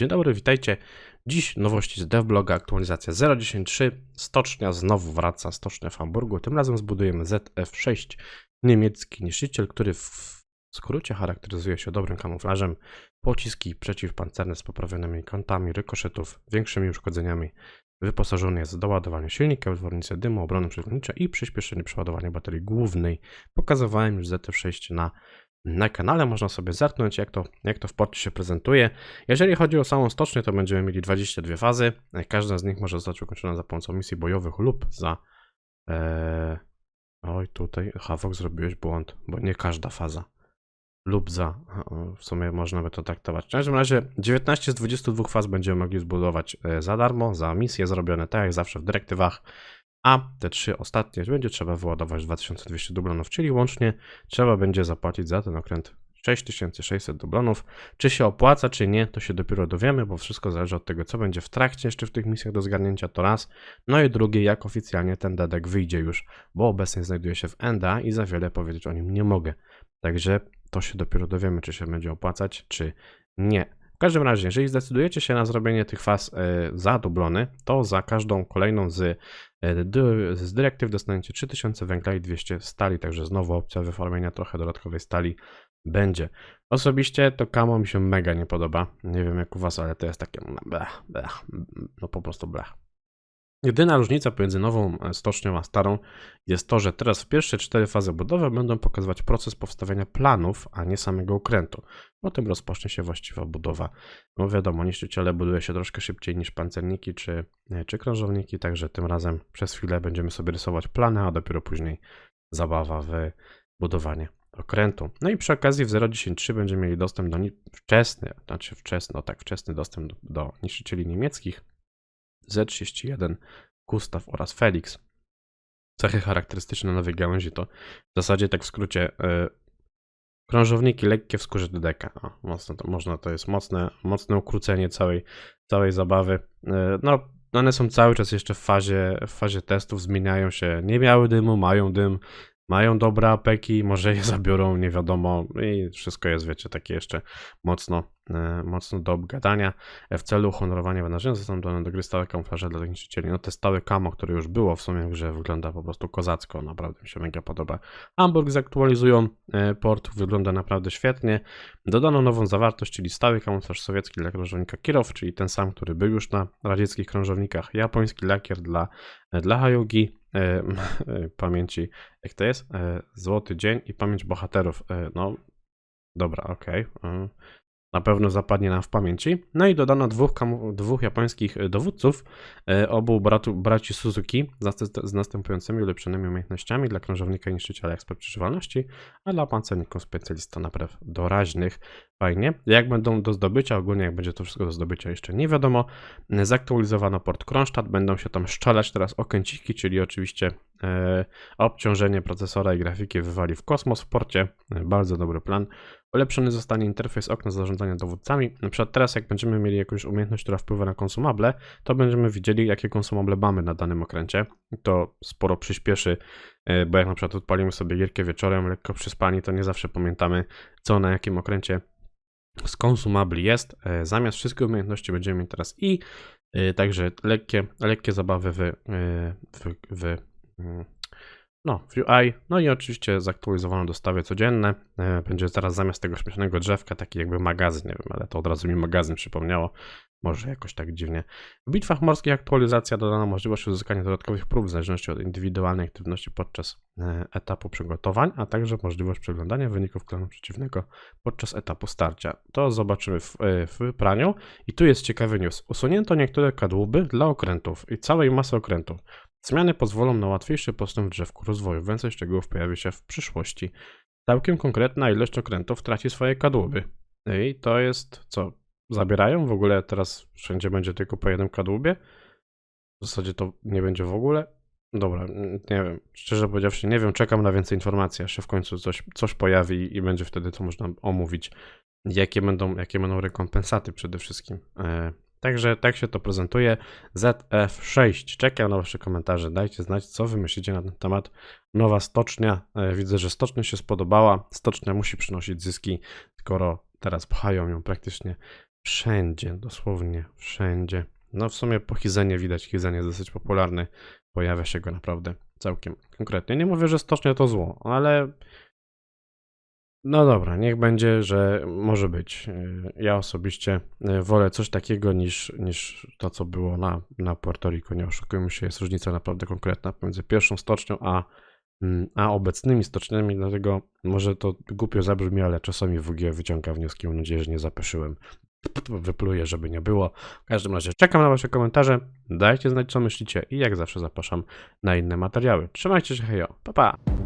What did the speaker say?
Dzień dobry, witajcie. Dziś nowości z devbloga, aktualizacja 0.10.3. Stocznia znowu wraca, stocznia w Hamburgu. Tym razem zbudujemy ZF6, niemiecki niszczyciel, który w skrócie charakteryzuje się dobrym kamuflażem, pociski przeciwpancerne z poprawionymi kątami rykoszetów, większymi uszkodzeniami. Wyposażony jest w doładowanie silnika, wytwornicę dymu, obrony przeciwlotnicze i przyspieszenie przeładowania baterii głównej. Pokazywałem już ZF6 na na kanale można sobie zerknąć, jak to, jak to w porcie się prezentuje. Jeżeli chodzi o samą stocznię, to będziemy mieli 22 fazy. Każda z nich może zostać ukończona za pomocą misji bojowych lub za. E, oj, tutaj Havok zrobiłeś błąd, bo nie każda faza. Lub za. W sumie można by to traktować. W każdym razie 19 z 22 faz będziemy mogli zbudować e, za darmo, za misje zrobione tak jak zawsze w dyrektywach a te trzy ostatnie będzie trzeba wyładować 2200 dublonów, czyli łącznie trzeba będzie zapłacić za ten okręt 6600 dublonów. Czy się opłaca, czy nie, to się dopiero dowiemy, bo wszystko zależy od tego, co będzie w trakcie jeszcze w tych misjach do zgarnięcia, to raz. No i drugie, jak oficjalnie ten dedek wyjdzie już, bo obecnie znajduje się w ENDA i za wiele powiedzieć o nim nie mogę. Także to się dopiero dowiemy, czy się będzie opłacać, czy nie. W każdym razie, jeżeli zdecydujecie się na zrobienie tych faz e, za dublony, to za każdą kolejną z E, z dyrektyw dostaniecie 3000 węgla i 200 stali, także znowu opcja wyformienia trochę dodatkowej stali będzie. Osobiście to kamo mi się mega nie podoba. Nie wiem jak u was, ale to jest takie blech, blech, no po prostu blech. Jedyna różnica pomiędzy nową e, stocznią a starą jest to, że teraz w pierwsze cztery fazy budowy będą pokazywać proces powstawiania planów, a nie samego okrętu. Potem rozpocznie się właściwa budowa. No wiadomo, niszczyciele buduje się troszkę szybciej niż pancerniki czy, e, czy krążowniki, także tym razem przez chwilę będziemy sobie rysować plany, a dopiero później zabawa w budowanie okrętu. No i przy okazji w 0.10.3 będziemy mieli dostęp do wczesny, znaczy wczesny, no tak, wczesny dostęp do, do niszczycieli niemieckich, Z31, Gustaw oraz Felix. Cechy charakterystyczne nowej gałęzi to w zasadzie tak w skrócie yy, krążowniki lekkie w skórze dodeka. O, mocno to, można, to jest mocne, mocne ukrócenie całej, całej zabawy. Yy, no, one są cały czas jeszcze w fazie, w fazie testów, zmieniają się. Nie miały dymu, mają dym, mają dobre apeki, może je zabiorą, nie wiadomo i wszystko jest, wiecie, takie jeszcze mocno, e, mocno do obgadania. E, w celu uhonorowania wydarzenia zostaną dodane do gry stałe kamuflaże dla niszczycieli. No te stałe kamo, które już było w sumie w wygląda po prostu kozacko, naprawdę mi się mega podoba. Hamburg zaktualizują, e, port wygląda naprawdę świetnie. Dodano nową zawartość, czyli stały kamuflaż sowiecki dla krążownika Kirow, czyli ten sam, który był już na radzieckich krążownikach, japoński lakier dla, dla Hayugi, E, pamięci, jak to jest? E, Złoty Dzień i Pamięć Bohaterów. E, no, dobra, okej. Okay na pewno zapadnie nam w pamięci. No i dodano dwóch, dwóch japońskich e, dowódców, e, obu bratu, braci Suzuki z, następującymi ulepszonymi umiejętnościami dla krążownika i niszczyciela ekspert przeżywalności, a dla pancerników specjalista napraw doraźnych. Fajnie. Jak będą do zdobycia, ogólnie jak będzie to wszystko do zdobycia jeszcze nie wiadomo. Zaktualizowano port Kronstadt, będą się tam szczelać teraz okęciki, czyli oczywiście e, obciążenie procesora i grafiki wywali w kosmos w porcie. E, bardzo dobry plan. Ulepszony zostanie interfejs okna zarządzania dowódcami. Na przykład teraz jak będziemy mieli jakąś umiejętność, która wpływa na konsumable, to będziemy widzieli jakie konsumable mamy na danym okręcie. To sporo przyspieszy, e, bo jak na przykład odpalimy sobie gierkę wieczorem, lekko przyspani, to nie zawsze pamiętamy co na jakim okręcie z konsumabli jest. E, zamiast wszystkich umiejętności będziemy mieć teraz i e, także lekkie, lekkie zabawy w, w, w mm, no, w UI, no i oczywiście zaktualizowane dostawy codzienne. E, będzie zaraz zamiast tego śmiesznego drzewka taki jakby magazyn, nie wiem, ale to od razu mi magazyn przypomniało. Może jakoś tak dziwnie. W bitwach morskich aktualizacja dodana możliwość uzyskania dodatkowych prób w zależności od indywidualnej aktywności podczas e, etapu przygotowań, a także możliwość przeglądania wyników klanu przeciwnego podczas etapu starcia. To zobaczymy w, e, w praniu. I tu jest ciekawy news. Usunięto niektóre kadłuby dla okrętów i całej masy okrętów. Zmiany pozwolą na łatwiejszy postęp w drzewku rozwoju. Więcej szczegółów pojawi się w przyszłości. Całkiem konkretna ilość okrętów traci swoje kadłuby. I to jest co? Zabierają? W ogóle teraz wszędzie będzie tylko po jednym kadłubie? W zasadzie to nie będzie w ogóle? Dobra, nie wiem. Szczerze powiedziawszy, nie wiem. Czekam na więcej informacji, aż się w końcu coś, coś pojawi i będzie wtedy to można omówić. Jakie będą, jakie będą rekompensaty przede wszystkim. Także tak się to prezentuje. ZF6. Czekam na Wasze komentarze. Dajcie znać, co Wy myślicie na ten temat. Nowa stocznia. E, widzę, że stocznia się spodobała. Stocznia musi przynosić zyski, skoro teraz pchają ją praktycznie wszędzie, dosłownie wszędzie. No w sumie po Hizenie widać, Hizen jest dosyć popularny, pojawia się go naprawdę całkiem konkretnie. Nie mówię, że stocznia to zło, ale no dobra, niech będzie, że może być. Ja osobiście yy, wolę coś takiego niż, niż to, co było na, na Puerto Rico. Nie oszukujmy się, jest różnica naprawdę konkretna pomiędzy pierwszą stocznią a, mm, a obecnymi stoczniami, dlatego może to głupio zabrzmi, ale czasami WG wyciąga wnioski. Mam nadzieję, że nie zapeszyłem. Wypluję, żeby nie było. W każdym razie czekam na Wasze komentarze. Dajcie znać, co myślicie i jak zawsze zapraszam na inne materiały. Trzymajcie się, hejo. Pa, pa.